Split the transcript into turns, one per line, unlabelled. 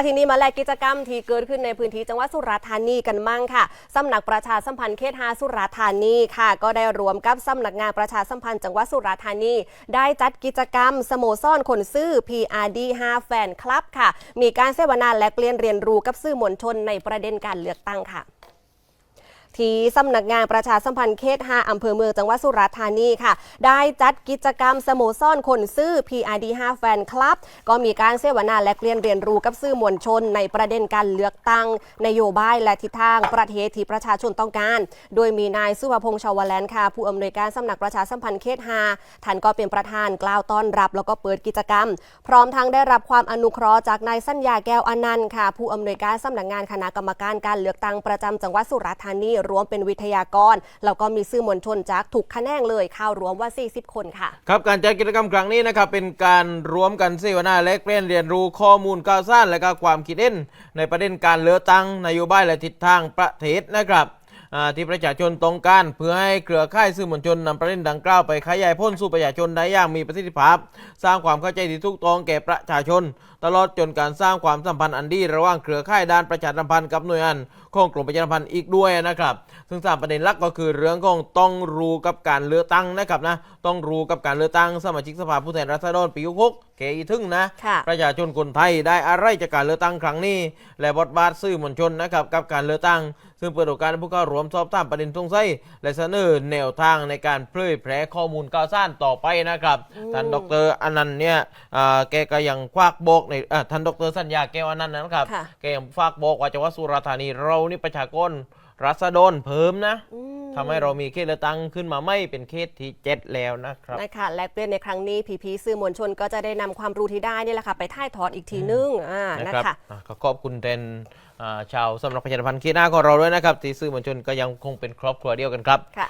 อาทีนี้มาแลกกิจกรรมที่เกิดขึ้นในพื้นที่จังหวัดสุราษฎร์ธานีกันมั่งค่ะสำนักประชาสัมพันธ์เขตหาสุราษฎร์ธานีค่ะ ก็ได้รวมกับสำนักงานประชาสัมพันธ์จังหวัดสุราษฎร์ธานี ได้จัดกิจกรรมสโมสรคนซื่อ PRD 5แฟนคลับค่ะ มีการเสวนาและเปลี่ยนเรียนรู้กับสื่อมวลชนในประเด็นการเลือกตั้งค่ะ ที่สำนักงานประชาสัมพันธ์เขต 5 อำเภอเมืองจังหวัดสุราษฎร์ธานีค่ะ ได้จัดกิจกรรมสโมสรคนซื่อ PRD 5แฟนคลับ ก็มีการเสวนาและเรียนเรียนรู้กับสื่อมวลชน ในประเด็นการเลือกตั้ง นโยบายและทิศทางประเทศที่ประชาชนต้องการ โดยมีนายสุภพงษ์ชาวแลนค่ะ ผู้อำนวยการสำนักประชาสัมพันธ์เขต 5 ท่านก็เป็นประธานกล่าวต้อนรับ แล้วก็เปิดกิจกรรม พร้อมทั้งได้รับความอนุเคราะห์จากนายสัญญาแก้วอนันต์ค่ะ ผู้อำนวยการสำนักงานคณะกรรมการการเลือกตั้งประจำจังหวัดสุราษฎร์ธานีรวมเป็นวิทยากร แล้วก็มีสื่อมวลชนจากถูกแนงเลยเข้ารวมว่า 40 คนค่ะ
ครับการจัดกิจกรรมครั้งนี้นะครับเป็นการรวมกันเสวนาและเปลี่ยนเรียนรู้ข้อมูลข่าวสารและก็ความคิดเห็นในประเด็นการเลือกตั้งนโยบายและทิศทางประเทศนะครับ ที่ประชาชนต้องการเพื่อให้เครือข่ายสื่อมวลชนนำประเด็นดังกล่าวไปขยายพ้นสู่ประชาชนได้อย่างมีประสิทธิภาพ สร้างความเข้าใจที่ถูกต้องแก่ประชาชน ตลอดจนการสร้างความสัมพันธ์อันดีระหว่างเครือข่ายด้านประชาสัมพันธ์กับหน่วยงานของกรมประชาสัมพันธ์อีกด้วยนะครับ ซึ่งสามประเด็นหลักก็คือเรื่องของต้องรู้กับการเลือกตั้งนะครับนะต้องรู้กับการเลือกตั้งสมาชิกสภาผู้แทนราษฎรปีหก เกอีทึ่งนะ
ค่ะ
ประชาชนคนไทยได้อะไรจากการเลือกตั้งครั้งนี้ และบทบาทสื่อมวลชนนะครับกับการเลือกตั้ง ซึ่งเปิดโอกาสให้ผู้เข้าร่วมสอบถามประเด็นสงสัยและเสนอแนวทางในการเผยแพร่ข้อมูลข่าวสารต่อไปนะครับท่านดรอนันต์เนี่ยอ่าแกก็ยังฝากบอกในอ่าท่านดรสัญญาแก้วอนันต์นะครับ
ค่ะ
แกยังฝากบอกว่าจังหวัดสุราษฎร์ธานีเรานี่ประชากรรัษฎรเพิ่มนะ ทำให้เรามีเขตเลือกตั้งขึ้นมาไม่เป็นเขตที่เจ็ดแล้วนะครับ
นะคะและเปลี่ยนในครั้งนี้พีพีสื่อมวลชนก็จะได้นำความรู้ที่ได้นี่แหละค่ะไปถ่ายทอดอีกทีนึงอ่า
นะ
นะครับคะ
อะก็ขอบคุณแทนอ่าชาวสำนักประชาสัมพันธ์เขตหน้าของเราด้วยนะครับที่สื่อมวลชนก็ยังคงเป็นครอบครัวเดียวกันครับ
ค่ะ